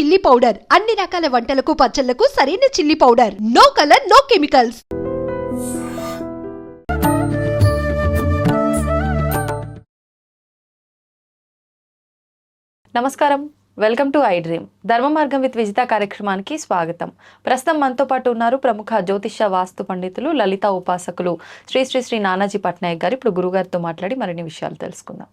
Chilli powder అన్ని రకాల వంటలకు పచ్చళ్ళకు సరైన chilli powder no colour no chemicals నమస్కారం. Welcome to I dream Dharma Margam with Vijitha కార్యక్రమానికి స్వాగతం. ప్రస్తుతం మనతో పాటు ఉన్నారు ప్రముఖ జ్యోతిష వాస్తు పండితులు లలిత ఉపాసకులు శ్రీ శ్రీ శ్రీ నానాజీ పట్నాయక్ గారు. ఇప్పుడు గురుగారితో మాట్లాడి మరిన్ని విషయాలు తెలుసుకుందాం.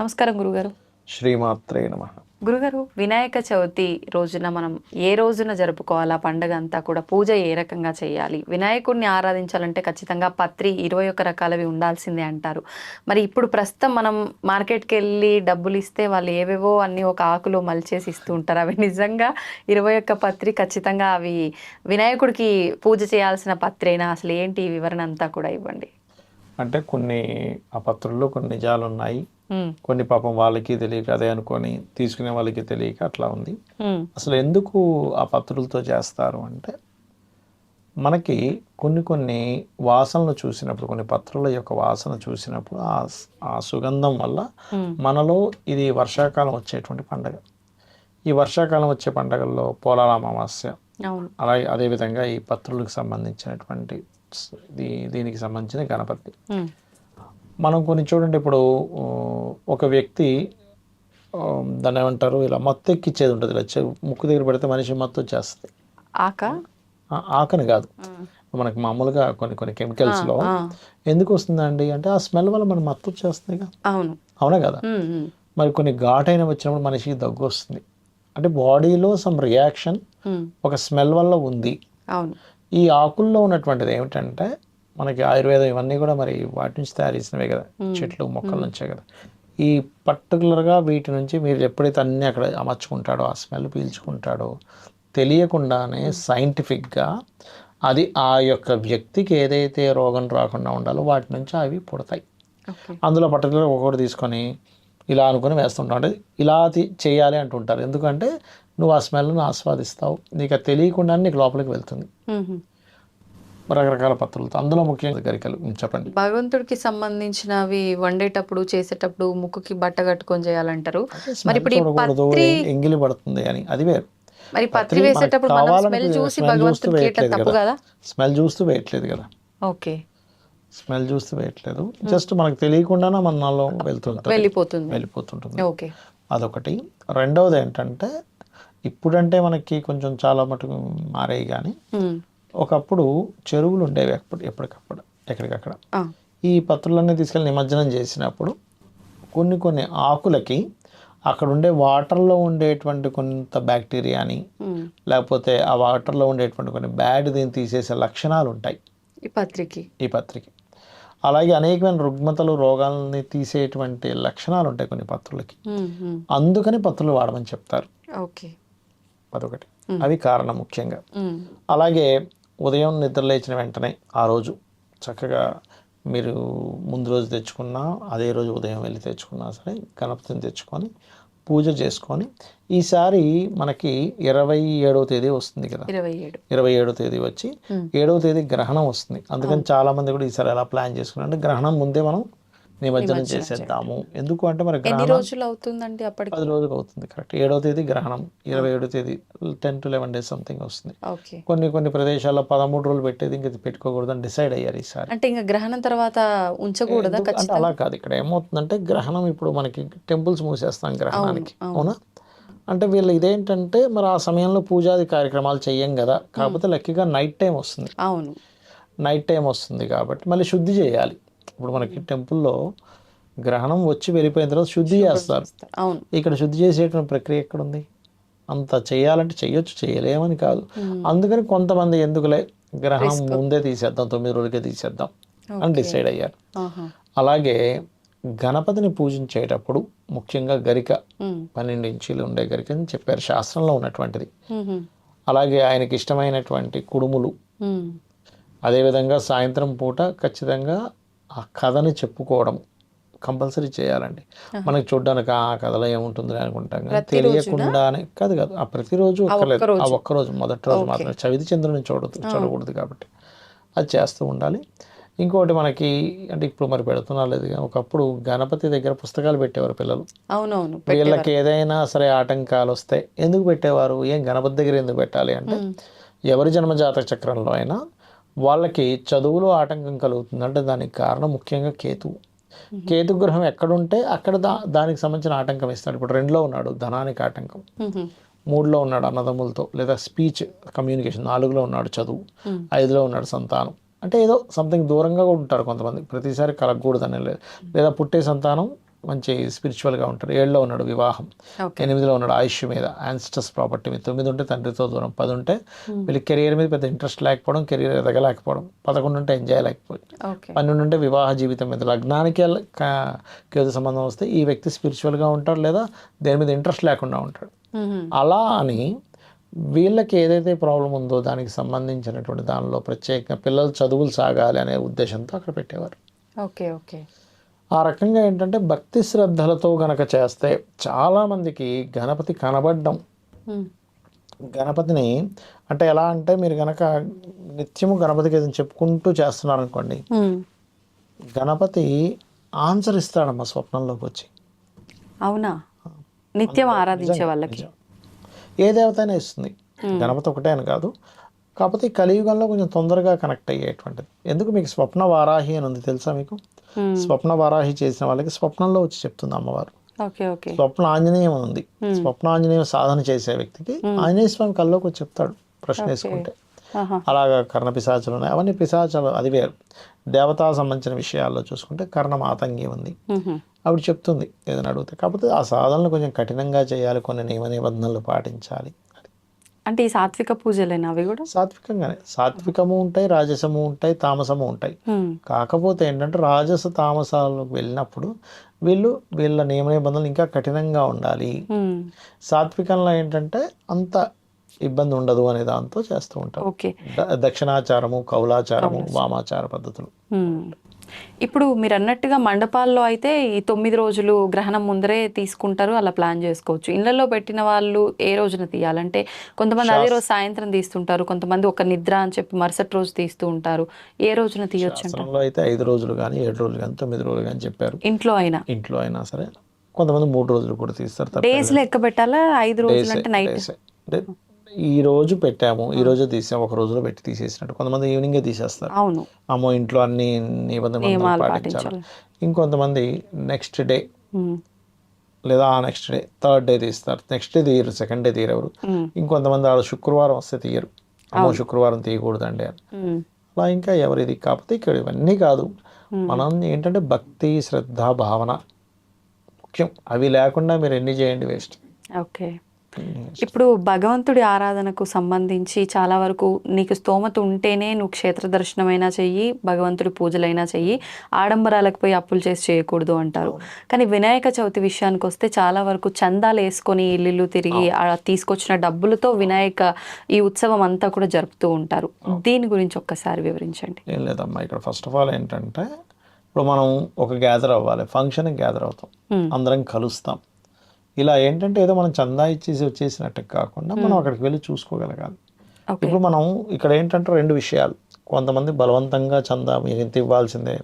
నమస్కారం గురుగారు. శ్రీమాత్రే నమ. గురుగారు వినాయక చవితి రోజున మనం ఏ రోజున జరుపుకోవాలా? పండగ అంతా కూడా పూజ ఏ రకంగా చేయాలి? వినాయకుడిని ఆరాధించాలంటే ఖచ్చితంగా పత్రి ఇరవై ఒక్క రకాలవి ఉండాల్సిందే అంటారు. మరి ఇప్పుడు ప్రస్తుతం మనం మార్కెట్కి వెళ్ళి డబ్బులు ఇస్తే వాళ్ళు ఏవేవో అన్ని ఒక ఆకులో మలిచేసి ఇస్తూ ఉంటారు. అవి నిజంగా ఇరవై ఒక్క పత్రి ఖచ్చితంగా అవి వినాయకుడికి పూజ చేయాల్సిన పత్రేనా? అసలు ఏంటి వివరణ అంతా కూడా ఇవ్వండి. అంటే కొన్ని ఆ పత్రుల్లో కొన్ని నిజాలు ఉన్నాయి కొన్ని పాపం వాళ్ళకి తెలియక అదే అనుకొని తీసుకునే వాళ్ళకి తెలియక అట్లా ఉంది. ఉమ్, అసలు ఎందుకు ఆ పత్రులతో చేస్తారు అంటే మనకి కొన్ని కొన్ని వాసనలు చూసినప్పుడు కొన్ని పత్రుల యొక్క వాసన చూసినప్పుడు ఆ ఆ సుగంధం వల్ల ఉమ్, మనలో ఇది వర్షాకాలం వచ్చేటువంటి పండగ. ఈ వర్షాకాలం వచ్చే పండగల్లో పోలాల అమావాస్య. అలాగే అదేవిధంగా ఈ పత్రులకు సంబంధించినటువంటి దీనికి సంబంధించిన గణపతి. మనం కొన్ని చూడండి ఇప్పుడు ఒక వ్యక్తి దాన్ని ఏమంటారు ఇలా మత్తు ఎక్కిచ్చేది ఉంటుంది ఇలా ముక్కు దగ్గర పెడితే మనిషి మత్తు వచ్చేస్తుంది. ఆక? ఆకని కాదు. మనకి మామూలుగా కొన్ని కొన్ని కెమికల్స్లో ఎందుకు వస్తుందండి అంటే ఆ స్మెల్ వల్ల మనకి మత్తు వచ్చేస్తుంది అవును. అవునా కదా? మరి కొన్ని ఘాటైన వచ్చినప్పుడు మనిషికి దగ్గు వస్తుంది. అంటే బాడీలో సమ్ రియాక్షన్ ఒక స్మెల్ వల్ల ఉంది. అవును. ఈ ఆకుల్లో ఉన్నటువంటిది ఏమిటంటే మనకి ఆయుర్వేదం ఇవన్నీ కూడా మరి వాటి నుంచి తయారు చేసినవే కదా. చెట్లు మొక్కల నుంచే కదా. ఈ పర్టికులర్గా వీటి నుంచి మీరు ఎప్పుడైతే అన్నీ అక్కడ అమర్చుకుంటాడో ఆ స్మెల్ పీల్చుకుంటాడో తెలియకుండానే సైంటిఫిక్గా అది ఆ యొక్క వ్యక్తికి ఏదైతే రోగం రాకుండా ఉండాలో వాటి నుంచి అవి పుడతాయి. అందులో పర్టికులర్ ఒకటి తీసుకొని ఇలా అనుకుని వేస్తుంటాం. అంటే ఇలా చేయాలి అంటుంటారు. ఎందుకంటే నువ్వు ఆ స్మెల్ను ఆస్వాదిస్తావు. నీకు తెలియకుండానే నీకు లోపలికి వెళ్తుంది. రకరకాల పత్రులతో. అందులో ముఖ్యంగా గరికలు చెప్పండి. భగవంతుడికి సంబంధించినవి వండేటప్పుడు చేసేటప్పుడు ముక్కుకి బట్ట కట్టుకొని చేయాలంటారు. మరి ఇప్పుడు ఎంగిలి పడుతుంది అని. అది వేరు. మరి పత్రి వేసేటప్పుడు మనం స్మెల్ చూసి భగవంతుడికి వేయట్లేదు తప్పు కదా. స్మెల్ చూస్తూ వేయట్లేదు కదా. ఓకే. స్మెల్ చూస్తూ వేయట్లేదు. జస్ట్ మనకు తెలియకుండానే మన నాలో వెళ్తుంటుంది. వెళ్ళిపోతుంది. వెళ్ళిపోతుంటుంది. ఓకే. అదొకటి. రెండవది ఏంటంటే ఇప్పుడంటే మనకి కొంచెం చాలా మటుకు మారాయి కానీ ఒకప్పుడు చెరువులు ఉండేవి ఎప్పుడు ఎప్పటికప్పుడు ఎక్కడికక్కడ. ఈ పత్రులన్నీ తీసుకెళ్ళి నిమజ్జనం చేసినప్పుడు కొన్ని కొన్ని ఆకులకి అక్కడ ఉండే వాటర్లో ఉండేటువంటి కొంత బ్యాక్టీరియాని లేకపోతే ఆ వాటర్లో ఉండేటువంటి కొన్ని బ్యాడ్ దీన్ని తీసేసే లక్షణాలు ఉంటాయి. ఈ పత్రికి. ఈ పత్రికి. అలాగే అనేకమైన రుగ్మతలు రోగాలని తీసేటువంటి లక్షణాలు ఉంటాయి కొన్ని పత్రులకి. అందుకని పత్రులు వాడమని చెప్తారు. ఓకే. అదొకటి. అవి కారణం ముఖ్యంగా. అలాగే ఉదయం నిద్ర లేచిన వెంటనే ఆ రోజు చక్కగా మీరు ముందు రోజు తెచ్చుకున్నా అదే రోజు ఉదయం వెళ్ళి తెచ్చుకున్నా సరే గణపతిని తెచ్చుకొని పూజ చేసుకొని ఈసారి మనకి ఇరవై ఏడవ తేదీ వస్తుంది కదా. ఇరవై ఏడు. ఇరవై ఏడో తేదీ వచ్చి. ఏడవ తేదీ గ్రహణం వస్తుంది. అందుకని చాలా మంది కూడా ఈసారి ఎలా ప్లాన్ చేసుకున్నారు. అంటే గ్రహణం ముందే మనం నిమజ్జనం చేసేద్దాము. ఎందుకు అంటే మరి ఎన్ని గ్రహణం రోజులు అవుతుందండి అప్పటికి? పది రోజులు అవుతుంది కరెక్ట్ ఏడవ తేదీ గ్రహణం ఇరవై ఏడో తేదీ ten to eleven days something వస్తుంది. కొన్ని కొన్ని ప్రదేశాల్లో పదమూడు రోజులు పెట్టేది ఇంకా డిసైడ్ అని డిసైడ్ అయ్యారు ఈసారి. అంటే ఇంకా గ్రహణం తర్వాత ఉంచకూడదా అలా కాదు ఇక్కడ ఏమవుతుందంటే గ్రహణం ఇప్పుడు మనకి టెంపుల్స్ మూసేస్తాం గ్రహణానికి అవును. అవునా. అంటే వీళ్ళు ఇదేంటంటే మరి ఆ సమయంలో పూజాది కార్యక్రమాలు చెయ్యం కదా కాకపోతే లక్కీగా నైట్ టైం వస్తుంది. అవును. నైట్ టైం వస్తుంది కాబట్టి మళ్ళీ శుద్ధి చేయాలి. ఇప్పుడు మనకి టెంపుల్లో గ్రహణం వచ్చి వెళ్ళిపోయిన తర్వాత శుద్ధి చేస్తారు. అవును. ఇక్కడ శుద్ధి చేసేటువంటి ప్రక్రియ ఎక్కడుంది? అంత చేయాలంటే చేయొచ్చు చేయలేమని కాదు. అందుకని కొంతమంది ఎందుకులే గ్రహణం ముందే తీసేద్దాం తొమ్మిది రోజులకే తీసేద్దాం అని డిసైడ్ అయ్యారు. అలాగే గణపతిని పూజించేటప్పుడు ముఖ్యంగా గరిక పన్నెండు ఇంచీలు ఉండే గరిక అని చెప్పారు శాస్త్రంలో ఉన్నటువంటిది. అలాగే ఆయనకి ఇష్టమైనటువంటి కుడుములు. అదేవిధంగా సాయంత్రం పూట ఖచ్చితంగా ఆ కథని చెప్పుకోవడం కంపల్సరీ చేయాలండి. మనకి చూడడానికి ఆ కథలో ఏముంటుంది అనుకుంటాం కానీ తెలియకుండానే కాదు కాదు ఆ ప్రతిరోజు ఒక్కలేదు. ఆ ఒక్కరోజు మొదటి రోజు మాత్రమే. చవితి చంద్రుని చూడదు చూడకూడదు కాబట్టి. అది చేస్తూ ఉండాలి. ఇంకోటి మనకి అంటే ఇప్పుడు మరి పెడుతున్నా లేదు కానీ ఒకప్పుడు గణపతి దగ్గర పుస్తకాలు పెట్టేవారు పిల్లలు. అవునవును వీళ్ళకి ఏదైనా సరే ఆటంకాలు వస్తే ఎందుకు పెట్టేవారు? ఏం గణపతి దగ్గర ఎందుకు పెట్టాలి అంటే ఎవరి జన్మజాతక చక్రంలో అయినా వాళ్ళకి చదువులో ఆటంకం కలుగుతుంది. అంటే దానికి కారణం ముఖ్యంగా కేతువు కేతు గ్రహం ఎక్కడుంటే అక్కడ దా దానికి సంబంధించిన ఆటంకం ఇస్తాడు ఇప్పుడు రెండులో ఉన్నాడు ధనానికి ఆటంకం. మూడులో ఉన్నాడు అన్నదమ్ములతో లేదా స్పీచ్ కమ్యూనికేషన్. నాలుగులో ఉన్నాడు చదువు. ఐదులో ఉన్నాడు సంతానం. అంటే ఏదో సంథింగ్ దూరంగా కూడా ఉంటారు కొంతమంది. ప్రతిసారి కలగకూడదని లేదు. లేదా పుట్టే సంతానం మంచి స్పిరిచువల్గా ఉంటారు ఏడులో ఉన్నాడు వివాహం. ఎనిమిదిలో ఉన్నాడు ఆయుష్ మీద. యాన్స్టస్ ప్రాపర్టీ మీద. తొమ్మిది ఉంటే తండ్రితో దూరం పది ఉంటే వీళ్ళకి కెరియర్ మీద పెద్ద ఇంట్రెస్ట్ లేకపోవడం కెరియర్ ఎదగలేకపోవడం. పదకొండు ఉంటే ఎంజాయ్ లేకపోవడం. పన్నెండు ఉంటే వివాహ జీవితం మీద. లగ్నానికి ఎల్ల- కా- కేతు సంబంధం వస్తే ఈ వ్యక్తి స్పిరిచువల్గా ఉంటాడు లేదా దేని మీద ఇంట్రెస్ట్ లేకుండా ఉంటాడు. అలా అని వీళ్ళకి ఏదైతే ప్రాబ్లం ఉందో దానికి సంబంధించినటువంటి దానిలో ప్రత్యేకంగా పిల్లలు చదువులు సాగాలి అనే ఉద్దేశంతో అక్కడ పెట్టేవారు. Okay okay. ఆ రకంగా ఏంటంటే భక్తి శ్రద్ధలతో గనక చేస్తే చాలామందికి గణపతి కనబడడం. గణపతిని అంటే ఎలా అంటే మీరు గనక నిత్యము గణపతికి ఏదైనా చెప్పుకుంటూ చేస్తున్నారనుకోండి. గణపతి ఆన్సర్ ఇస్తాడమ్మా స్వప్నంలోకి వచ్చి అవునా నిత్యం ఆరాధించే వాళ్ళకి. ఏ దేవత అయినా ఇస్తుంది గణపతి ఒకటే అని కాదు. కాకపోతే కలియుగంలో కొంచెం తొందరగా కనెక్ట్ అయ్యేటువంటిది. ఎందుకు మీకు స్వప్న వారాహి అని ఉంది తెలుసా మీకు. స్వప్న వారాహి చేసిన వాళ్ళకి స్వప్నంలో వచ్చి చెప్తుంది అమ్మవారు. స్వప్న ఆంజనేయం ఉంది. స్వప్న ఆంజనేయం సాధన చేసే వ్యక్తికి ఆంజనేయ స్వామి కల్లోకి వచ్చి చెప్తాడు ప్రశ్న వేసుకుంటే. ఆహా. అలాగా కర్ణ పిశాచులు ఉన్నాయి. అవన్నీ పిశాచాలు అది వేరు. దేవతా సంబంధించిన విషయాల్లో చూసుకుంటే కర్ణ మాతంగి ఉంది. మ్మ్. ఆవిడ చెప్తుంది ఏదైనా అడిగితే. కాకపోతే ఆ సాధనలు కొంచెం కఠినంగా చేయాలి కొన్ని నియమ నిబంధనలు పాటించాలి. అంటే ఈ సాత్విక పూజలేనా అవి కూడా? సాత్వికంగానే. సాత్వికము ఉంటాయి రాజసము ఉంటాయి తామసము ఉంటాయి. కాకపోతే ఏంటంటే రాజస తామసాలకు వెళ్ళినప్పుడు వీళ్ళు వీళ్ళ నియమ నిబంధనలు ఇంకా కఠినంగా ఉండాలి. సాత్వికంలో ఏంటంటే అంత ఇబ్బంది ఉండదు అనే దాంతో చేస్తూ ద- దక్షిణాచారము కౌలాచారము వామాచార పద్ధతులు. ఇప్పుడు మీరు అన్నట్టుగా మండపాల్లో అయితే ఈ తొమ్మిది రోజులు గ్రహణం ముందరే తీసుకుంటారు అలా ప్లాన్ చేసుకోవచ్చు. ఇళ్ళలో పెట్టిన వాళ్ళు ఏ రోజున తీయాలంటే కొంతమంది అదే రోజు సాయంత్రం తీస్తుంటారు కొంతమంది ఒక నిద్ర అని చెప్పి మరుసటి రోజు తీస్తూ ఉంటారు. ఏ రోజున తీయొచ్చు అయితే ఐదు రోజులు కానీ ఏడు రోజులు కానీ తొమ్మిది రోజులు కానీ చెప్పారు. ఇంట్లో అయినా? ఇంట్లో అయినా సరే. కొంతమంది మూడు రోజులు కూడా తీస్తారు డేస్ లెక్క పెట్టాలా? ఐదు రోజులు అంటే నైట్. అంటే ఈ రోజు పెట్టాము ఈ రోజు తీసాము ఒక రోజులో పెట్టి తీసేసినట్టు. కొంతమంది ఈవినింగే తీసేస్తారు. అవును. అమ్మో ఇంట్లో అన్ని నిబంధనలు పాటించాలి. ఇంకొంతమంది నెక్స్ట్ డే. లేదా ఆ నెక్స్ట్ డే థర్డ్ డే తీస్తారు. నెక్స్ట్ డే తీయరు సెకండ్ డే తీయరు మ్మ్. ఇంకొంతమంది ఆ శుక్రవారం వస్తే తీయరు. అమ్మో శుక్రవారం తీయకూడదండి అని. అలా ఇంకా ఎవరిది? కాకపోతే ఇక్కడ ఇవన్నీ కాదు. మనం ఏంటంటే భక్తి శ్రద్ధ భావన ముఖ్యం. అవి లేకుండా మీరు ఎన్ని చేయండి వేస్ట్. ఓకే. ఇప్పుడు భగవంతుడి ఆరాధనకు సంబంధించి చాలా వరకు నీకు స్తోమత ఉంటేనే నువ్వు క్షేత్ర దర్శనమైనా చెయ్యి భగవంతుడి పూజలైనా చెయ్యి ఆడంబరాలకు పోయి అప్పులు చేసి చేయకూడదు అంటారు. కానీ వినాయక చవితి విషయానికి వస్తే చాలా వరకు చందాలు వేసుకొని ఇల్లు తిరిగి తీసుకొచ్చిన డబ్బులతో వినాయక ఈ ఉత్సవం అంతా కూడా జరుపుతూ ఉంటారు. దీని గురించి ఒక్కసారి వివరించండి. ఏం లేదమ్మా ఇక్కడ ఫస్ట్ ఆఫ్ ఆల్ ఏంటంటే ఇప్పుడు మనం ఒక గ్యాదర్ అవ్వాలి ఫంక్షన్కి గ్యాదర్ అవుతాం. అందరం కలుస్తాం. ఇలా ఏంటంటే ఏదో మనం చందా ఇచ్చేసి వచ్చేసినట్టు కాకుండా మనం అక్కడికి వెళ్ళి చూసుకోగలగాలి. ఇప్పుడు మనం ఇక్కడ ఏంటంటే రెండు విషయాలు. కొంతమంది బలవంతంగా చందా మీరు ఇంత ఇవ్వాల్సిందే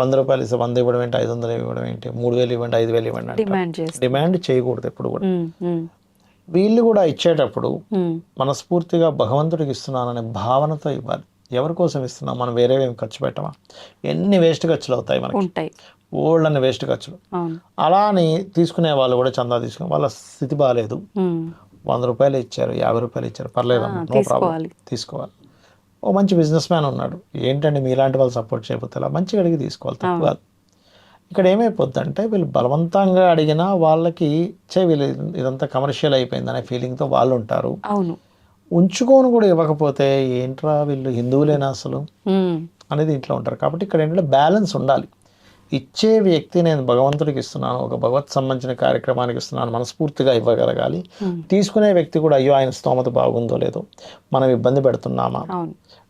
వంద రూపాయలు ఇస్తే వంద ఇవ్వడం ఏంటి? ఐదు వందలు ఇవ్వడం ఏంటి? మూడు వేలు ఇవ్వండి ఐదు వేలు ఇవ్వండి. డిమాండ్ చేయకూడదు ఎప్పుడు కూడా. ఉమ్, వీళ్ళు కూడా ఇచ్చేటప్పుడు మనస్ఫూర్తిగా భగవంతుడికి ఇస్తున్నాననే భావనతో ఇవ్వాలి. ఎవరి కోసం ఇస్తున్నాం? మనం వేరే ఏమి ఖర్చు పెట్టమా? ఎన్ని వేస్ట్ ఖర్చులు అవుతాయి మనకి? ఓల్డ్ వేస్ట్ ఖర్చులు. అలా అని తీసుకునే వాళ్ళు కూడా చందా తీసుకునే వాళ్ళ స్థితి బాగాలేదు వంద రూపాయలు ఇచ్చారు యాభై రూపాయలు ఇచ్చారు. పర్లేదు నో ప్రాబ్లం తీసుకోవాలి. ఓ మంచి బిజినెస్ మ్యాన్ ఉన్నాడు. ఏంటంటే మీలాంటి వాళ్ళు సపోర్ట్ చేయకపోతే ఇలా మంచిగా అడిగి తీసుకోవాలి తప్పు కాదు. ఇక్కడ ఏమైపోద్ది అంటే వీళ్ళు బలవంతంగా అడిగినా వాళ్ళకి చే వీళ్ళు ఇదంతా కమర్షియల్ అయిపోయింది అనే ఫీలింగ్తో వాళ్ళు ఉంటారు. అవును. ఉంచుకొని కూడా ఇవ్వకపోతే ఏంట్రా వీళ్ళు హిందువులేనా అసలు? అనేది ఇంట్లో ఉంటారు. కాబట్టి ఇక్కడ ఏంటంటే బ్యాలెన్స్ ఉండాలి. ఇచ్చే వ్యక్తి నేను భగవంతుడికి ఇస్తున్నాను ఒక భగవత్ సంబంధించిన కార్యక్రమానికి ఇస్తున్నాను మనస్ఫూర్తిగా ఇవ్వగలగాలి. తీసుకునే వ్యక్తి కూడా అయ్యో ఆయన స్తోమత బాగుందో లేదో మనం ఇబ్బంది పెడుతున్నామా?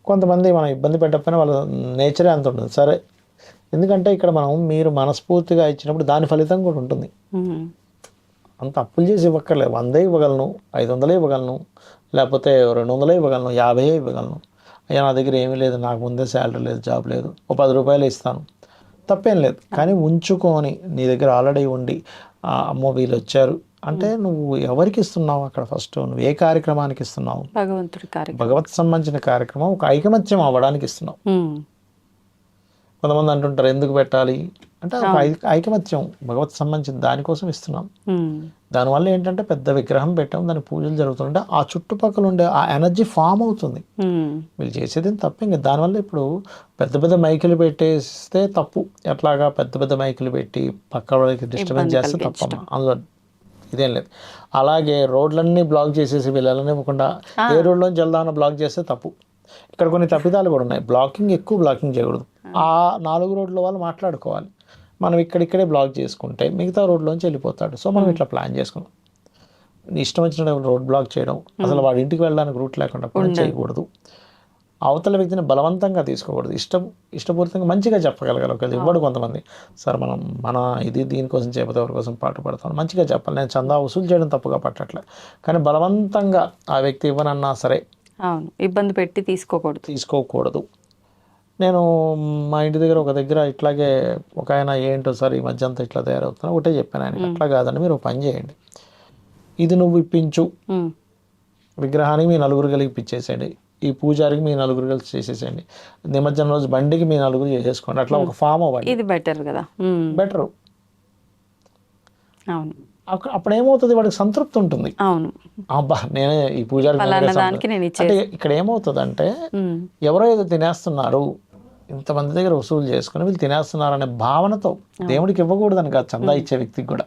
కొంతమంది మనం ఇబ్బంది పెట్టకపోయినా వాళ్ళ నేచరే అంత ఉంటుంది. సరే ఎందుకంటే ఇక్కడ మనం మీరు మనస్ఫూర్తిగా ఇచ్చినప్పుడు దాని ఫలితం కూడా ఉంటుంది. అంత అప్పులు చేసి ఇవ్వక్కర్లేదు. వందే ఇవ్వగలను ఐదు వందలే ఇవ్వగలను లేకపోతే రెండు వందలే ఇవ్వగలను యాభై ఇవ్వగలను. అయ్యా నా దగ్గర ఏమీ లేదు నాకు ముందే శాలరీ లేదు జాబ్ లేదు ఓ పది రూపాయలు ఇస్తాను. తప్పేం లేదు. కానీ ఉంచుకొని నీ దగ్గర ఆల్రెడీ ఉండి "ఆ, అమ్మో వీళ్ళు వచ్చారు అంటే నువ్వు ఎవరికి ఇస్తున్నావు అక్కడ ఫస్ట్ నువ్వు ఏ కార్యక్రమానికి ఇస్తున్నావు? భగవంతుడి కార్యక్రమం. భగవత్ సంబంధించిన కార్యక్రమం ఒక ఐకమత్యం అవ్వడానికి ఇస్తున్నావు. కొంతమంది అంటుంటారు ఎందుకు పెట్టాలి? అంటే ఐకమత్యం భగవత్ సంబంధించిన దానికోసం ఇస్తున్నాం. దానివల్ల ఏంటంటే పెద్ద విగ్రహం పెట్టాం దాని పూజలు జరుగుతుంటే ఆ చుట్టుపక్కల ఉండే ఆ ఎనర్జీ ఫామ్ అవుతుంది. వీళ్ళు చేసేది తప్ప ఇంకా దానివల్ల ఇప్పుడు పెద్ద పెద్ద మైకులు పెట్టేస్తే తప్పు. ఎట్లాగా పెద్ద పెద్ద మైకులు పెట్టి పక్క వాళ్ళకి డిస్టర్బెన్స్ చేస్తే తప్పమ్మా. అందులో ఇదేం లేదు. అలాగే రోడ్లన్నీ బ్లాక్ చేసేసి వెళ్ళనివ్వకుండా ఏ రోడ్లోంచి వెళ్దామని బ్లాక్ చేస్తే తప్పు. ఇక్కడ కొన్ని తప్పిదాలు కూడా ఉన్నాయి. బ్లాకింగ్ ఎక్కువ బ్లాకింగ్ చేయకూడదు. ఆ నాలుగు రోడ్ల వాళ్ళు మాట్లాడుకోవాలి. మనం ఇక్కడిక్కడే బ్లాక్ చేసుకుంటే మిగతా రోడ్లోంచి వెళ్ళిపోతాడు. సో మనం ఇట్లా ప్లాన్ చేసుకున్నాం. నీ ఇష్టం వచ్చిన రోడ్ బ్లాక్ చేయడం అసలు వాడి ఇంటికి వెళ్ళడానికి రూట్ లేకుండా కూడా చేయకూడదు. అవతల వ్యక్తిని బలవంతంగా తీసుకోకూడదు. ఇష్టం ఇష్టపూర్తంగా మంచిగా చెప్పగలగాలి. ఒకవేళ ఇవ్వడు కొంతమంది. సార్ మనం మన ఇది దీనికోసం చేయకపోతే ఎవరి కోసం పాటు పడతాను మంచిగా చెప్పాలి. నేను చందా వసూలు చేయడం తప్పుగా పట్టట్లే. కానీ బలవంతంగా ఆ వ్యక్తి ఇవ్వనన్నా సరే అవును. ఇబ్బంది పెట్టి తీసుకోకూడదు. తీసుకోకూడదు. నేను మా ఇంటి దగ్గర ఒక దగ్గర ఇట్లాగే ఒక ఆయన ఏంటో సార్ ఈ మధ్య అంతా ఇట్లా తయారవుతున్నా ఒకటే చెప్పాను ఆయన అట్లా కాదండి మీరు పని చేయండి. ఇది నువ్వు ఇప్పించు. విగ్రహానికి మీ నలుగురు కలిగి ఇప్పించేసేయండి. ఈ పూజారికి మీ నలుగురు కలిసి చేసేసేయండి. నిమజ్జనం రోజు బండికి మీ నలుగురు చేసేసుకోండి. అట్లా ఒక ఫామ్ అవ్వండి. ఇది బెటర్ కదా. బెటర్. అవును. అప్పుడు ఏమవుతుంది వాడికి సంతృప్తి ఉంటుంది. అవును. అబ్బా నేనే ఈ పూజారికి అంటే ఇక్కడ ఏమవుతుంది అంటే ఎవరో ఏదో తినేస్తున్నారు. ఇంతమంది దగ్గర వసూలు చేసుకుని వీళ్ళు తినేస్తున్నారు అనే భావనతో దేవుడికి ఇవ్వకూడదని కాదు చందా ఇచ్చే వ్యక్తికి కూడా.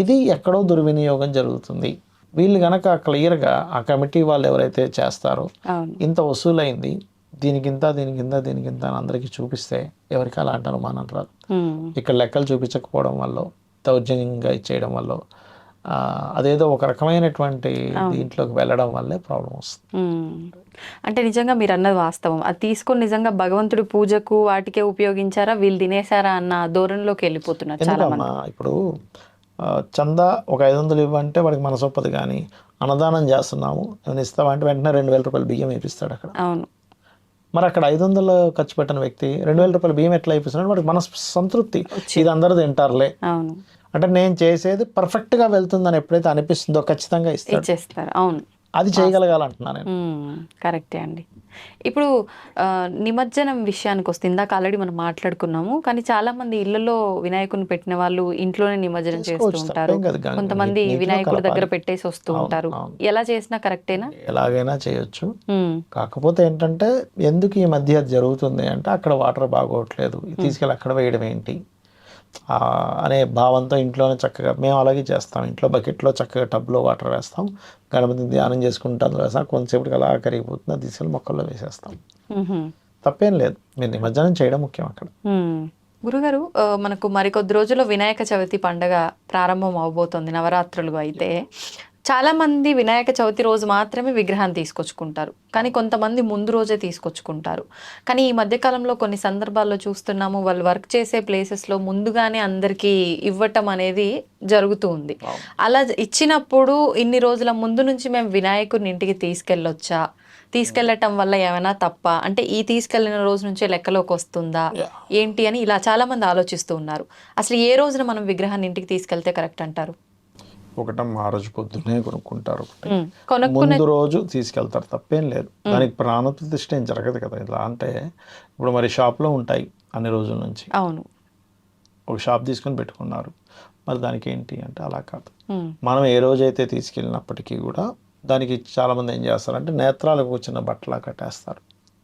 ఇది ఎక్కడో దుర్వినియోగం జరుగుతుంది. వీళ్ళు గనక క్లియర్గా ఆ కమిటీ వాళ్ళు ఎవరైతే చేస్తారో ఇంత వసూలైంది దీనికింత దీనికింత దీనికింత అని అందరికీ చూపిస్తే ఎవరికి అలాంటి అనుమానం రాదు. ఇక్కడ లెక్కలు చూపించకపోవడం వల్ల దౌర్జన్యంగా ఇచ్చేయడం వల్ల అదేదో ఒక రకమైనటువంటి దీంట్లోకి వెళ్ళడం వల్లే ప్రాబ్లం వస్తుంది. అంటే నిజంగా మీరు అన్నది వాస్తవం. అది తీసుకొని నిజంగా భగవంతుడి పూజకు వాటికే ఉపయోగించారా? వీళ్ళు తినేసారా అన్న ధోరణిలోకి వెళ్ళిపోతున్నారు చాలా ఇప్పుడు చందా ఒక ఐదు వందలు ఇవ్వంటే వాడికి మనసొప్పదు కానీ అన్నదానం చేస్తున్నాము నేను ఇస్తామంటే వెంటనే రెండు వేల రూపాయలు బియ్యం వేపిస్తాడు అక్కడ. అవును. మరి అక్కడ ఐదు వందలు ఖర్చు పెట్టిన వ్యక్తి రెండు వేల రూపాయలు బియ్యం ఎట్లా అయిపోతున్నాడు వాడికి మన సంతృప్తి. ఇది అందరూ తింటారులే. అవును. అంటే నేను చేసేది పర్ఫెక్ట్గా వెళ్తుందని ఎప్పుడైతే అనిపిస్తుందో ఖచ్చితంగా ఇచ్చేస్తారు. అవును. అది చేయగలగాలంటున్నాను నేను. కరెక్టే అండి. ఇప్పుడు నిమజ్జనం విషయానికి వస్తే ఇందాక ఆల్రెడీ మనం మాట్లాడుకున్నాము కానీ చాలా మంది ఇళ్ళలో వినాయకుని పెట్టిన వాళ్ళు ఇంట్లోనే నిమజ్జనం చేస్తూ ఉంటారు. కొంతమంది వినాయకుడి దగ్గర. పెట్టేసి వస్తూ ఉంటారు. ఎలా చేసినా కరెక్టేనా? ఎలాగైనా చేయొచ్చు. కాకపోతే ఏంటంటే ఎందుకు ఈ మధ్య జరుగుతుంది అంటే అక్కడ వాటర్ బాగోట్లేదు. తీసుకెళ్ళి అక్కడ వేయడం ఏంటి? అనే భావంతో ఇంట్లోనే చక్కగా మేము అలాగే చేస్తాం. ఇంట్లో బకెట్లో చక్కగా టబ్లో వాటర్ వేస్తాం. గణపతిని ధ్యానం చేసుకుంటూ వేస్తాం. కొంతసేపటికి అలా కరిగిపోతుంది. అది తీసుకెళ్ళి మొక్కల్లో వేసేస్తాం. తప్పేం లేదు. మీరు నిమజ్జనం చేయడం ముఖ్యం అక్కడ. గురుగారు మనకు మరికొద్ది రోజుల్లో వినాయక చవితి పండగ ప్రారంభం అవబోతోంది. నవరాత్రులు అయితే. చాలా మంది వినాయక చవితి రోజు మాత్రమే విగ్రహాన్ని తీసుకొచ్చుకుంటారు. కానీ కొంతమంది ముందు రోజే తీసుకొచ్చుకుంటారు. కానీ ఈ మధ్య కాలంలో కొన్ని సందర్భాల్లో చూస్తున్నాము వాళ్ళు వర్క్ చేసే ప్లేసెస్లో ముందుగానే అందరికీ ఇవ్వటం అనేది జరుగుతూ ఉంది. అలా ఇచ్చినప్పుడు ఇన్ని రోజుల ముందు నుంచి మేము వినాయకుడిని ఇంటికి తీసుకెళ్ళొచ్చా? తీసుకెళ్ళటం వల్ల ఏమైనా తప్ప? అంటే ఈ తీసుకెళ్ళిన రోజు నుంచే లెక్కలోకి వస్తుందా? ఏంటి అని ఇలా చాలా మంది ఆలోచిస్తూ ఉన్నారు. అసలు ఏ రోజున మనం విగ్రహాన్ని ఇంటికి తీసుకెళ్తే కరెక్ట్ అంటారు? ఒకటమ్మ ఆ రోజు పొద్దున్నే కొనుక్కుంటారు ఒకటి. ముందు రోజు తీసుకెళ్తారు తప్పేం లేదు. దానికి ప్రాణ ప్రతిష్ఠ ఏం జరగదు కదా ఇలా అంటే ఇప్పుడు మరి షాప్లో ఉంటాయి అన్ని రోజుల నుంచి. అవును. ఒక షాప్ తీసుకొని పెట్టుకున్నారు. మరి దానికి ఏంటి అంటే అలా కాదు. మనం ఏ రోజైతే తీసుకెళ్ళినప్పటికీ కూడా దానికి చాలామంది ఏం చేస్తారంటే నేత్రాలకు వచ్చిన బట్టలా కట్టేస్తారు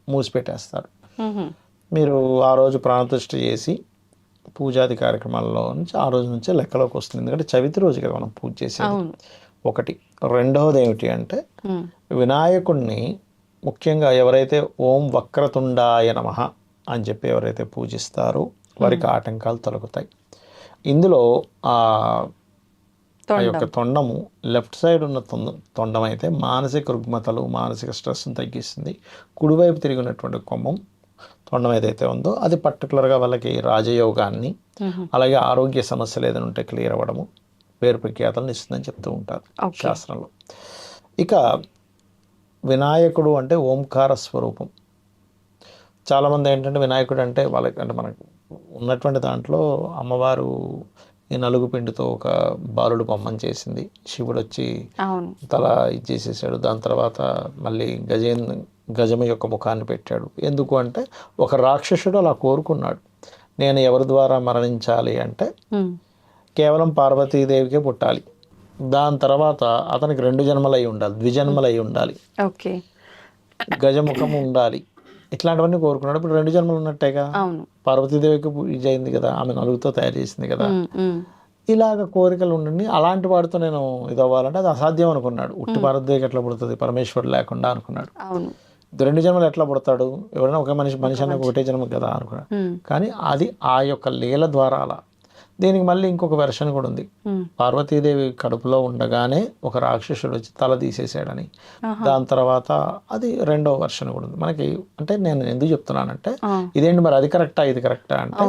మూసి పెట్టేస్తారు ఉహు, మీరు ఆ రోజు ప్రాణప్రతిష్ఠ చేసి పూజాది కార్యక్రమాల్లో నుంచి ఆ రోజు నుంచే లెక్కలోకి వస్తుంది. ఎందుకంటే చవితి రోజు కదా మనం పూజ చేసేది. ఒకటి. రెండవది ఏమిటి అంటే ఉమ్, వినాయకుడిని ముఖ్యంగా ఎవరైతే ఓం వక్రతుండాయ నమ అని చెప్పి ఎవరైతే పూజిస్తారో వారికి ఆటంకాలు తొలగుతాయి. ఇందులో ఆ యొక్క తొండము లెఫ్ట్ సైడ్ ఉన్న తొండ తొండం అయితే మానసిక రుగ్మతలు మానసిక స్ట్రెస్ని తగ్గిస్తుంది. కుడివైపు తిరిగినటువంటి కొమ్మం తొండం ఏదైతే ఉందో అది పర్టికులర్గా వాళ్ళకి రాజయోగాన్ని అలాగే ఆరోగ్య సమస్యలు ఏదైనా ఉంటే క్లియర్ అవ్వడము పేరు ప్రఖ్యాతలను ఇస్తుందని చెప్తూ ఉంటారు. శాస్త్రంలో. ఇక వినాయకుడు అంటే ఓంకార స్వరూపం. చాలామంది ఏంటంటే వినాయకుడు అంటే వాళ్ళకి అంటే మనకు ఉన్నటువంటి దాంట్లో అమ్మవారు ఈ నలుగు పిండితో ఒక బాలుడు బొమ్మను చేసింది. శివుడు వచ్చి తల ఇచ్చేసేసాడు. దాని తర్వాత మళ్ళీ గజేన్ గజమ యొక్క ముఖాన్ని పెట్టాడు. ఎందుకు అంటే ఒక రాక్షసుడు అలా కోరుకున్నాడు. నేను ఎవరి ద్వారా మరణించాలి అంటే కేవలం పార్వతీదేవికే పుట్టాలి. దాని తర్వాత అతనికి రెండు జన్మలు ఉండాలి. ద్విజన్మలు ఉండాలి. ఓకే. గజముఖం ఉండాలి. ఇట్లాంటివన్నీ కోరుకున్నాడు. ఇప్పుడు రెండు జన్మలు ఉన్నట్టేగా? అవును. పార్వతీదేవికి ఇది అయింది కదా. ఆమె నలుగుతో తయారు చేసింది కదా. ఇలాగ కోరికలు ఉండండి అలాంటి వాడితో నేను ఇది అవ్వాలంటే అది అసాధ్యం అనుకున్నాడు. ఉట్టి పార్వతీదేవికి ఎట్లా పుడుతుంది? పరమేశ్వరుడు లేకుండా అనుకున్నాడు. అవును. రెండు జన్మలు ఎట్లా పుడతాడు? ఎవరైనా ఒక మనిషి మనిషి అన్న ఒకటే జన్మ కదా అనుకున్నాడు. ఉమ్, కానీ అది ఆ యొక్క లీల ద్వారా అలా. దీనికి మళ్ళీ ఇంకొక వెర్షన్ కూడా ఉంది. ఉమ్, పార్వతీదేవి కడుపులో ఉండగానే ఒక రాక్షసుడు వచ్చి తల తీసేసాడని. దాని తర్వాత అది రెండో వర్షన్ కూడా ఉంది. మనకి అంటే నేను ఎందుకు చెప్తున్నానంటే ఇదేంటి మరి? అది కరెక్టా ఇది కరెక్టా అంటే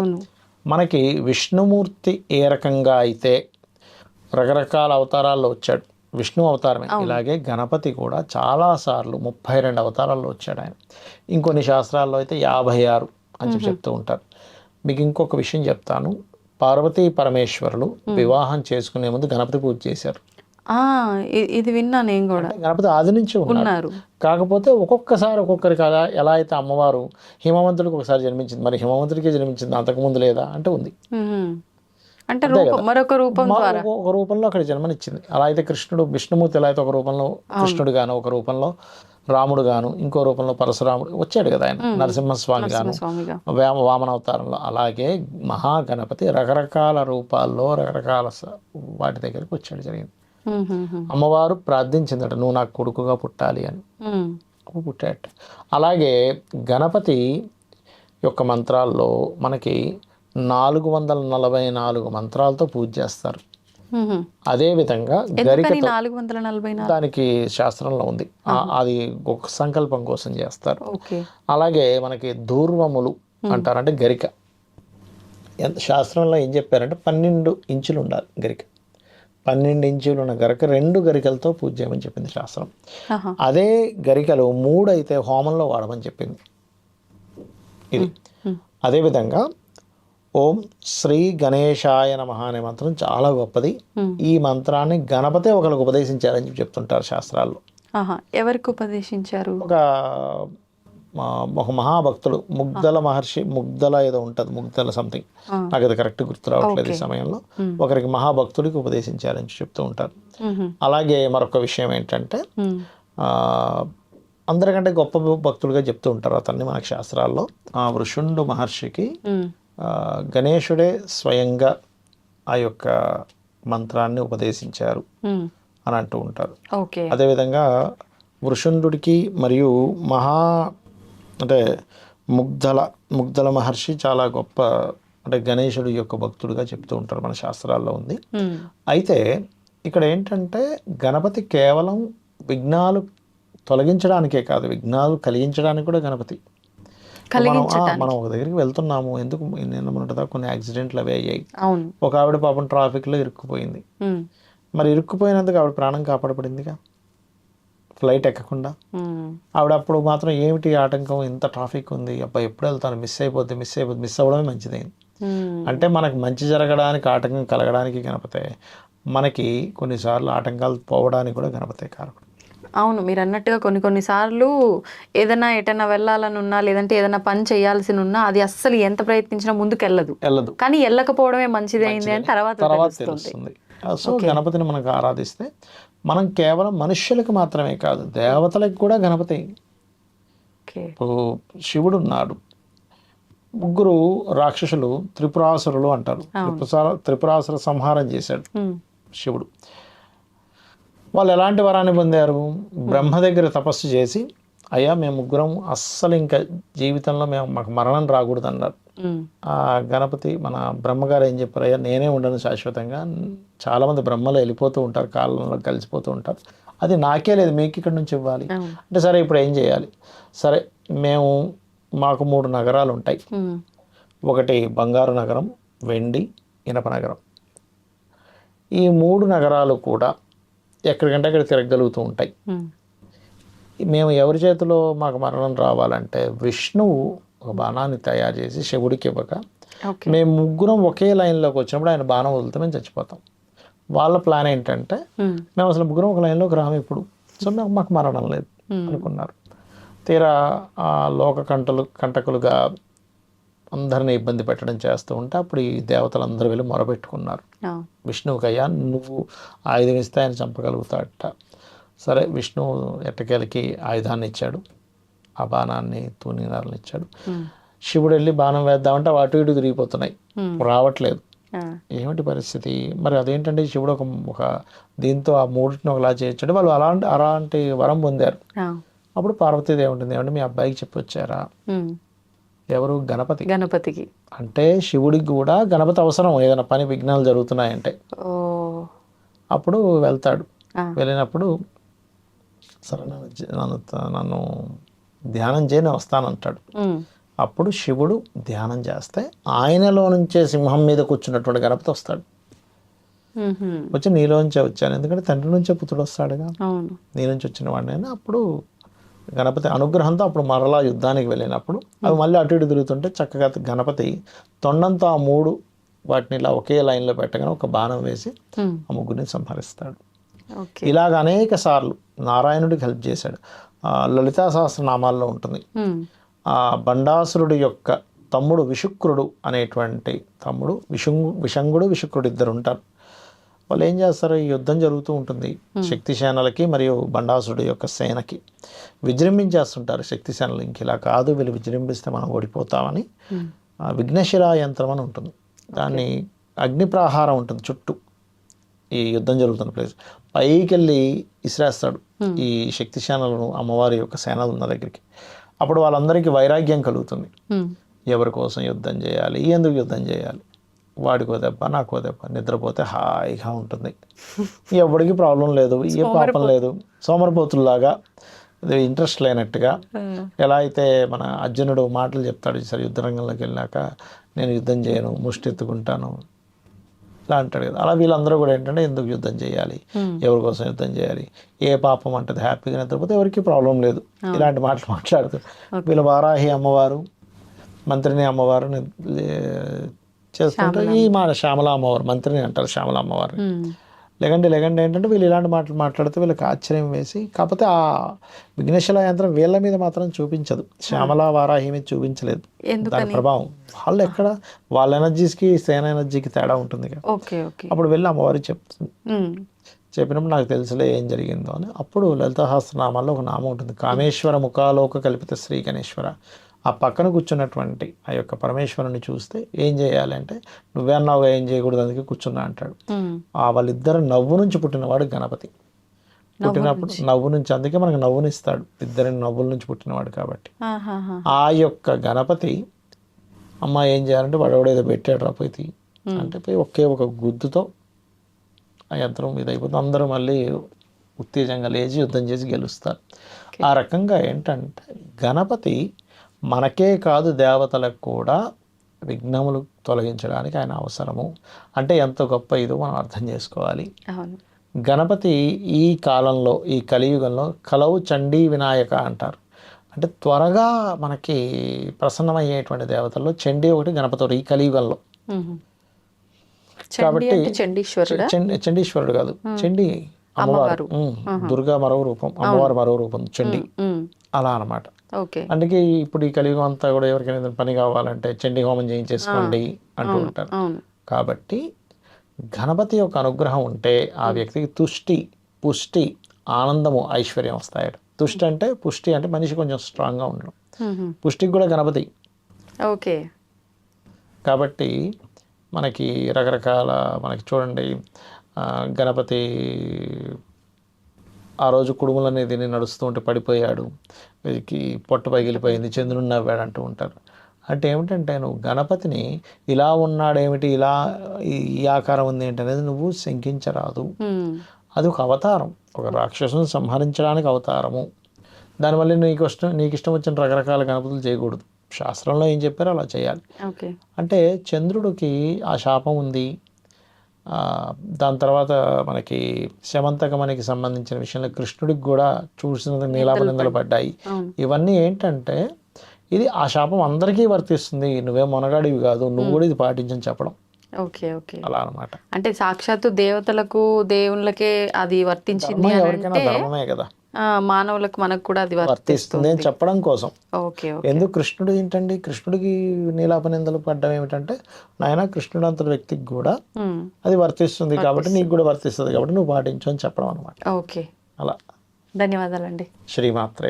మనకి విష్ణుమూర్తి ఏ రకంగా అయితే రకరకాల అవతారాల్లో వచ్చాడు విష్ణు అవతారమే. ఇలాగే గణపతి కూడా చాలా సార్లు ముప్పై రెండు అవతారాల్లో వచ్చాడు ఆయన. ఇంకొన్ని శాస్త్రాల్లో అయితే యాభై ఆరు అని చెప్పి చెప్తూ ఉంటారు. మీకు ఇంకొక విషయం చెప్తాను. పార్వతీ పరమేశ్వరులు వివాహం చేసుకునే ముందు గణపతి పూజ చేశారు. ఇది విన్నా నేను కూడా. గణపతి ఆది నుంచి ఉన్నారు. కాకపోతే ఒక్కొక్కసారి ఒక్కొక్కరికి అలా ఎలా అయితే అమ్మవారు హిమవంతుడికి ఒకసారి జన్మించింది మరి హిమవంతుడికి జన్మించింది అంతకుముందు లేదా అంటే ఉంది. అంటే మరొక రూపం ఒక- రూపంలో అక్కడ జన్మనిచ్చింది. అలా అయితే కృష్ణుడు విష్ణుమూర్తి ఎలా అయితే ఒక రూపంలో కృష్ణుడు గాను ఒక రూపంలో రాముడు గాను ఇంకో రూపంలో పరశురాముడు వచ్చాడు కదా ఆయన నరసింహస్వామి గాను. వేమ వామన అవతారంలో అలాగే మహాగణపతి రకరకాల రూపాల్లో రకరకాల వాటి దగ్గరికి వచ్చాడు జరిగింది. అమ్మవారు ప్రార్థించిందట నువ్వు నాకు కొడుకుగా పుట్టాలి అని. పుట్టాట అలాగే గణపతి యొక్క మంత్రాల్లో మనకి నాలుగు వందల నలభై నాలుగు మంత్రాలతో పూజ చేస్తారు. గరికతో వందల నలభై నాలుగు? దానికి శాస్త్రంలో ఉంది. అది ఒక సంకల్పం కోసం చేస్తారు. అలాగే మనకి దూర్వములు అంటారంటే గరిక. ఎంత శాస్త్రంలో ఏం చెప్పారంటే పన్నెండు ఇంచులు ఉండాలి గరిక. పన్నెండు ఇంచులు ఉన్న గరిక రెండు గరికలతో పూజ చేయమని చెప్పింది శాస్త్రం. అదే గరికలు మూడు అయితే హోమంలో వాడమని చెప్పింది. ఇది. అదేవిధంగా ఓం శ్రీ గణేశాయ నమః అనే మంత్రం చాలా గొప్పది. ఉమ్. ఈ మంత్రాన్ని గణపతే ఒకరికి ఉపదేశించారని చెప్పి చెప్తుంటారు శాస్త్రాల్లో. ఎవరికి ఉపదేశించారు? ఒక ఒక మహాభక్తుడు ముగ్ధల మహర్షి ముగ్ధల ఏదో ఉంటుంది ముగ్ధల సంథింగ్ ఆ. నాకు అది కరెక్ట్ గుర్తు రావట్లేదు ఈ సమయంలో. ఉమ్. ఒకరికి మహాభక్తుడికి ఉపదేశించారని చెప్తూ ఉంటారు. ఉమ్, అలాగే మరొక విషయం ఏంటంటే ఆ, అందరికంటే గొప్ప భక్తుడిగా చెప్తూ ఉంటారు అతన్ని మనకి శాస్త్రాల్లో. ఆ వృషుండు మహర్షికి గణేశుడే స్వయంగా ఆ యొక్క మంత్రాన్ని ఉపదేశించారు. అని అంటూ ఉంటారు. ఓకే. అదేవిధంగా వృషుండుడికి మరియు మహా అంటే ముగ్ధల ముగ్ధల మహర్షి చాలా గొప్ప అంటే గణేశుడి యొక్క భక్తుడిగా చెప్తూ ఉంటారు మన శాస్త్రాల్లో ఉంది. అయితే ఇక్కడ ఏంటంటే గణపతి కేవలం విఘ్నాలు తొలగించడానికే కాదు విఘ్నాలు కలిగించడానికి కూడా గణపతి. మనం మనం ఒక దగ్గరికి వెళ్తున్నాము. ఎందుకు నిన్న మొన్నటిదా కొన్ని యాక్సిడెంట్లు అవి అయ్యాయి. ఒక ఆవిడ పాపం ట్రాఫిక్లో ఇరుక్కుపోయింది. మరి ఇరుక్కుపోయినందుకు ఆవిడ ప్రాణం కాపాడబడిందిగా? ఫ్లైట్ ఎక్కకుండా? ఆవిడ అప్పుడు మాత్రం ఏమిటి ఆటంకం? ఇంత ట్రాఫిక్ ఉంది. అబ్బా ఎప్పుడు వెళ్తాను? మిస్ అయిపోద్ది మిస్ అయిపోద్ది మిస్ అవ్వడమే మంచిదైంది అంటే మనకు మంచి జరగడానికి ఆటంకం కలగడానికి గణపతే. మనకి కొన్నిసార్లు ఆటంకాలు పోవడానికి కూడా గణపతే కారకుడు అవును మీరు అన్నట్టుగా కొన్ని కొన్ని సార్లు ఏదైనా ఎటైనా వెళ్ళాలని ఉన్నా లేదంటే ఏదైనా పని చేయాల్సి ఉన్నా అది అస్సలు ఎంత ప్రయత్నించినా ముందుకు వెళ్ళదు. వెళ్ళదు కానీ వెళ్ళకపోవడమే మంచిదైంది అని తర్వాత తర్వాత తెలుస్తుంది. సో గణపతిని మనకు ఆరాధిస్తే మనం కేవలం మనుష్యులకు మాత్రమే కాదు దేవతలకు కూడా గణపతి. ఇప్పుడు శివుడు ఉన్నాడు. ముగ్గురు రాక్షసులు త్రిపురాసురులు అంటారు. త్రిపుర త్రిపురాసుర సంహారం చేశాడు శివుడు. వాళ్ళు ఎలాంటి వరాన్ని పొందారు? బ్రహ్మ దగ్గర తపస్సు చేసి అయ్యా మేము ముగ్గురం అస్సలు ఇంకా జీవితంలో మేము మాకు మరణం రాకూడదు అన్నారు. ఆ గణపతి మన బ్రహ్మగారు ఏం చెప్పారు? అయ్యా నేనే ఉండను శాశ్వతంగా. చాలామంది బ్రహ్మలో వెళ్ళిపోతూ ఉంటారు కాలంలో కలిసిపోతూ ఉంటారు. అది నాకే లేదు మీకు ఇక్కడ నుంచి ఇవ్వాలి. అంటే సరే ఇప్పుడు ఏం చేయాలి? సరే మేము మాకు మూడు నగరాలు ఉంటాయి. ఒకటి బంగారు నగరం వెండి ఇనప నగరం. ఈ మూడు నగరాలు కూడా ఎక్కడికంటే అక్కడ తిరగలుగుతూ ఉంటాయి. మేము ఎవరి చేతిలో మాకు మరణం రావాలంటే విష్ణువు ఒక బాణాన్ని తయారు చేసి శివుడికి ఇవ్వక మేము ముగ్గురం ఒకే లైన్లోకి వచ్చినప్పుడు ఆయన బాణం వదిలితే మేము చచ్చిపోతాం. వాళ్ళ ప్లాన్ ఏంటంటే మేము అసలు ముగ్గురం ఒక లైన్లోకి రాము ఇప్పుడు. సో మేము మాకు మరణం లేదు అనుకున్నారు. తీరా లోక కంటలు కంటకులుగా అందరిని ఇబ్బంది పెట్టడం చేస్తూ ఉంటే అప్పుడు ఈ దేవతలందరూ వెళ్ళి మొరబెట్టుకున్నారు విష్ణువుకయ్యా నువ్వు ఆయుధం ఇస్తే ఆయన చంపగలుగుతాడట. సరే విష్ణువు ఎట్టకేలకి ఆయుధాన్ని ఇచ్చాడు ఆ బాణాన్ని తూనీనాలను ఇచ్చాడు. శివుడు వెళ్ళి బాణం వేద్దామంటే అటు ఇటు తిరిగిపోతున్నాయి. రావట్లేదు. ఏమిటి పరిస్థితి? మరి అదేంటంటే శివుడు ఒక ఒక దీంతో ఆ మూడింటిని ఒకలా చేయొచ్చాడు వాళ్ళు అలాంటి అలాంటి వరం పొందారు. అప్పుడు పార్వతీదేవి ఉంటుంది. ఏమంటే మీ అబ్బాయికి చెప్పొచ్చారా? ఎవరు? గణపతి. గణపతికి. అంటే శివుడికి కూడా గణపతి అవసరం. ఏదైనా పని విఘ్నాలు జరుగుతున్నాయంటే. అప్పుడు వెళ్తాడు. వెళ్ళినప్పుడు సరే నన్ను నన్ను ధ్యానం చేయని వస్తానంటాడు. అప్పుడు శివుడు ధ్యానం చేస్తే ఆయనలో నుంచే సింహం మీద కూర్చున్నటువంటి గణపతి వస్తాడు. వచ్చి నీలోంచే వచ్చాను. ఎందుకంటే తండ్రి నుంచే పుత్రుడు వస్తాడుగా. నీ నుంచి వచ్చిన వాడిని అప్పుడు గణపతి అనుగ్రహంతో అప్పుడు మరలా యుద్ధానికి వెళ్ళినప్పుడు అవి మళ్ళీ అటు ఇటు తిరుగుతుంటే చక్కగా గణపతి తొండంతో ఆ మూడు వాటిని ఇలా ఒకే లైన్లో పెట్టగానే ఒక బాణం వేసి ఆ ముగ్గురిని సంహరిస్తాడు. ఓకే. ఇలాగ అనేక సార్లు నారాయణుడికి హెల్ప్ చేశాడు. లలితా సహస్రనామాల్లో ఉంటుంది. ఆ బండాసురుడి యొక్క తమ్ముడు విశుక్రుడు అనేటువంటి తమ్ముడు విషంగు విషంగుడు విశుక్రుడు ఇద్దరు ఉంటారు వాళ్ళు ఏం చేస్తారు ఈ యుద్ధం జరుగుతూ ఉంటుంది. శక్తి సేనలకి మరియు బండాసురుడి యొక్క సేనకి విజృంభించేస్తుంటారు శక్తి సేనలు ఇంక ఇలా కాదు వీళ్ళు విజృంభిస్తే మనం ఓడిపోతామని విఘ్నశిరా యంత్రం అని ఉంటుంది. దాన్ని అగ్నిప్రాహారం ఉంటుంది చుట్టూ. ఈ యుద్ధం జరుగుతున్న ప్లేస్. పైకి వెళ్ళి ఇసిరేస్తాడు ఈ శక్తి సేనలను అమ్మవారి యొక్క సేనలు ఉన్న దగ్గరికి. అప్పుడు వాళ్ళందరికీ వైరాగ్యం కలుగుతుంది. ఎవరి కోసం యుద్ధం చేయాలి? ఎందుకు యుద్ధం చేయాలి? వాడికో దెబ్బ నాకో దెబ్బ నిద్రపోతే హాయిగా ఉంటుంది. ఎవరికి ప్రాబ్లం లేదు ఏ పాపం లేదు. సోమరపోతుల్లాగా ఇంట్రెస్ట్ లేనట్టుగా ఎలా అయితే మన అర్జునుడు మాటలు చెప్తాడు సరే యుద్ధ రంగంలోకి వెళ్ళాక నేను యుద్ధం చేయను ముష్టి ఎత్తుకుంటాను ఇలా అంటాడు కదా. అలా వీళ్ళందరూ కూడా ఏంటంటే ఎందుకు యుద్ధం చేయాలి. ఎవరి కోసం యుద్ధం చేయాలి? ఏ పాపం అంటది? హ్యాపీగా నిద్రపోతే ఎవరికి ప్రాబ్లం లేదు. ఇలాంటి మాటలు మాట్లాడుతూ. వీళ్ళ వారాహి అమ్మవారు మంత్రిని అమ్మవారు చేస్తుంటే ఈ మా శ్యామల అమ్మవారు మంత్రిని అంటారు శ్యామల అమ్మవారు ఉమ్, లేకండి లేకండి ఏంటంటే వీళ్ళు ఇలాంటి మాటలు మాట్లాడితే వీళ్ళకి ఆశ్చర్యం వేసి కాకపోతే ఆ విఘ్నేశ్వర యంత్రం వీళ్ళ మీద మాత్రం చూపించదు. శ్యామల వారాహి మీద చూపించలేదు. దాని ప్రభావం. వాళ్ళు ఎక్కడ? వాళ్ళ ఎనర్జీస్కి సేన ఎనర్జీకి తేడా ఉంటుంది అప్పుడు వెళ్ళి అమ్మవారికి చెప్తుంది. చెప్పినప్పుడు నాకు తెలుసులే ఏం జరిగిందో అని. అప్పుడు లలిత సహస్రనామాల్లో ఒక నామం ఉంటుంది. కామేశ్వర ముఖాలోక కల్పిత శ్రీ గణేశ్వర. ఆ పక్కన కూర్చున్నటువంటి ఆ యొక్క పరమేశ్వరుని చూస్తే ఏం చేయాలి అంటే నువ్వే అన్నావుగా ఏం చేయకూడదు అందుకే కూర్చున్నా అంటాడు. ఆ వాళ్ళిద్దరు నవ్వు నుంచి పుట్టినవాడు గణపతి. పుట్టినప్పుడు నవ్వు నుంచి అందుకే మనకు నవ్వునిస్తాడు. ఇద్దరిని నవ్వుల నుంచి పుట్టినవాడు కాబట్టి. ఆ యొక్క గణపతి అమ్మ ఏం చేయాలంటే వాడు ఏదో పెట్టాడు రా పోయి తీ. అంటే పోయి ఒకే ఒక గుద్దుతో ఆ యంత్రం మీద అయిపోతుంది. అందరూ మళ్ళీ ఉత్తేజంగా లేచి యుద్ధం చేసి గెలుస్తారు. ఆ రకంగా ఏంటంటే గణపతి మనకే కాదు దేవతలకు కూడా విఘ్నములు తొలగించడానికి ఆయన అవసరము. అంటే ఎంత గొప్ప ఇదో మనం అర్థం చేసుకోవాలి. గణపతి ఈ కాలంలో ఈ కలియుగంలో కలవు చండీ వినాయక అంటారు. అంటే త్వరగా మనకి ప్రసన్నమయ్యేటువంటి దేవతల్లో చండీ ఒకటి గణపతి ఈ కలియుగంలో. కాబట్టి చండీశ్వరుడా? చండి చండీశ్వరుడు కాదు. చండీ అమ్మవారు. దుర్గా మరో రూపం అమ్మవారు మరో రూపం చండీ. అలా అన్నమాట. ఓకే. అందుకే ఇప్పుడు ఈ కలియుగం అంతా కూడా ఎవరికైనా పని కావాలంటే చండీ హోమం చేయించేసుకోండి అంటూ ఉంటారు. కాబట్టి గణపతి యొక్క అనుగ్రహం ఉంటే ఆ వ్యక్తికి తుష్టి పుష్టి ఆనందము ఐశ్వర్యం వస్తాయట. తుష్టి అంటే పుష్టి అంటే మనిషి కొంచెం స్ట్రాంగ్గా ఉండడం. పుష్టికి కూడా గణపతి. ఓకే. కాబట్టి మనకి రకరకాల మనకి చూడండి గణపతి ఆ రోజు కుడుములనే తిని నడుస్తూ ఉంటే పడిపోయాడు. వీరికి పొట్ట పగిలిపోయింది చంద్రుని నవ్వాడు అంటూ ఉంటారు. అంటే ఏమిటంటే నువ్వు గణపతిని ఇలా ఉన్నాడేమిటి ఇలా ఈ- ఆకారం ఉంది ఏంటి అనేది నువ్వు శంకించరాదు. అది ఒక అవతారం ఒక రాక్షసుని సంహరించడానికి అవతారము. దానివల్ల నీకు ఇష్టం నీకు ఇష్టం వచ్చిన రకరకాల గణపతులు చేయకూడదు. శాస్త్రంలో ఏం చెప్పారో అలా చేయాలి. అంటే చంద్రుడికి ఆ శాపం ఉంది దాని తర్వాత మనకి శమంతకమనికి సంబంధించిన విషయంలో కృష్ణుడికి కూడా చూసిన నీలాప నిందలు పడ్డాయి. ఇవన్నీ ఏంటంటే ఇది ఆ శాపం అందరికీ వర్తిస్తుంది. నువ్వే మొనగాడివి కాదు నువ్వు కూడా ఇది పాటించని చెప్పడం. Okay okay. అలా అనమాట అంటే సాక్షాత్తు దేవతలకు దేవుళ్ళకే అది వర్తించింది ఎవరికైనా అంటే ధర్మమే కదా. మానవులకు మనకు కూడా అది వర్తిస్తుంది. నేను చెప్పడం కోసం. ఓకే ఎందుకు కృష్ణుడు ఏంటండి? కృష్ణుడికి నీలాప నిందలు పడ్డం ఏమిటంటే నాయన కృష్ణుడు అంత వ్యక్తికి కూడా అది వర్తిస్తుంది కాబట్టి నీకు కూడా వర్తిస్తుంది కాబట్టి నువ్వు పాటించు అని చెప్పడం అనమాట ఓకే. అలా. ధన్యవాదాలండి. Shri Matre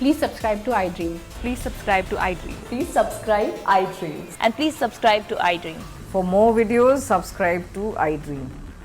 please subscribe to I dream please subscribe to I dream please subscribe I dream and please subscribe to I dream for more videos subscribe to I dream